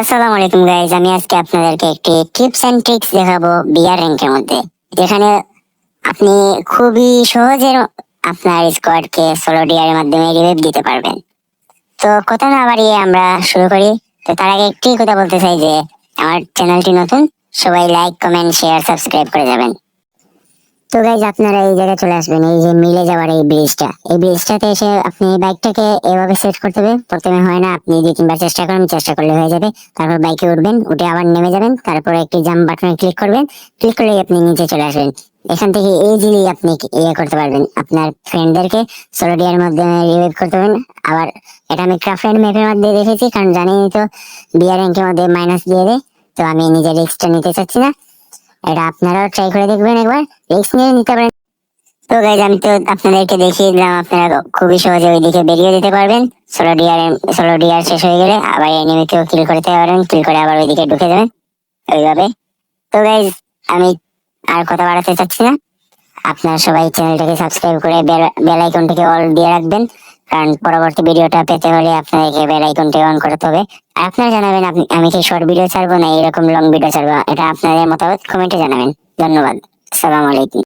আসসালামু আলাইকুম গাইজ আমি আজকে আপনাদেরকে একটি টিপস এন্ড ট্রিক্স দেখাবো বিয়ার র্যাঙ্কের মধ্যে, যেখানে আপনি খুবই সহজে আপনার স্কোয়াডকে সোলো ডিয়ারের মাধ্যমে রিভাইভ দিতে পারবেন। তো কথা না বাড়িয়ে আমরা শুরু করি। তো তার আগে একটি কথা বলতে চাই যে, আমার চ্যানেলটি নতুন, সবাই লাইক কমেন্ট শেয়ার সাবস্ক্রাইব করে যাবেন। তো গাইজ আপনারা এই জায়গায় চলে আসবেন, এই যে মিলে যাওয়ার এই ব্রিজটা এই ব্রিজটাতে এসে আপনি বাইকটাকে এভাবে সেট করতে হবে। প্রথমে হয় না, আপনি দুই তিনবার চেষ্টা করেন, চেষ্টা করলে হয়ে যাবে। তারপর বাইকে উঠবেন, উঠে আবার নেমে যাবেন, তারপর একটি জাম্প বাটনে ক্লিক করবেন। ক্লিক করলে আপনি নিচে চলে আসবেন। এখান থেকে ইজিলি আপনি ইয়ে করতে পারবেন। আপনার ফ্রেন্ডদেরকে সোলোডিয়ার মাধ্যমে রিভাইভ করতে পারবেন। আবার এটা আমি ক্রাফ্টেড ম্যাপের মধ্যে দেখেছি কারণ জানি তো বিয়ার র্যাঙ্কের মধ্যে মাইনাস দিয়ে দেয়। তো আমি নিজের রিস্কটা নিতে চাচ্ছি না। এটা আপনারাও ট্রাই করে দেখবেন একবার। রিস্ক নিয়ে নিতে পারেন। তো গাইজ আমি তো আপনাদেরকে দেখিয়ে দিলাম, আপনারা খুবই সহজে ওইদিকে বেরিয়ে দিতে পারবেন। সোলো ডিয়ার সোলো ডিয়ার শেষ হয়ে গেলে আবার এনিমিকেও কিল করতে পারবেন কিল করে আবার ওইদিকে ঢুকে যাবেন। ওইভাবে তো গাইজ আমি আর কথা বাড়াতে চাচ্ছি না। আপনারা সবাই চ্যানেলটাকে সাবস্ক্রাইব করে বেল আইকনটাকে অল দিয়ে রাখবেন। কারণ পরবর্তী ভিডিওটা পেতে হলে আপনাদেরকে বেল আইকনটি অন করতে হবে আপনারা জানাবেন আমি কি শর্ট ভিডিও ছাড়বো না এরকম লং ভিডিও ছাড়বো? এটা আপনাদের মতামত কমেন্টে জানাবেন। ধন্যবাদ। আসসালামু আলাইকুম।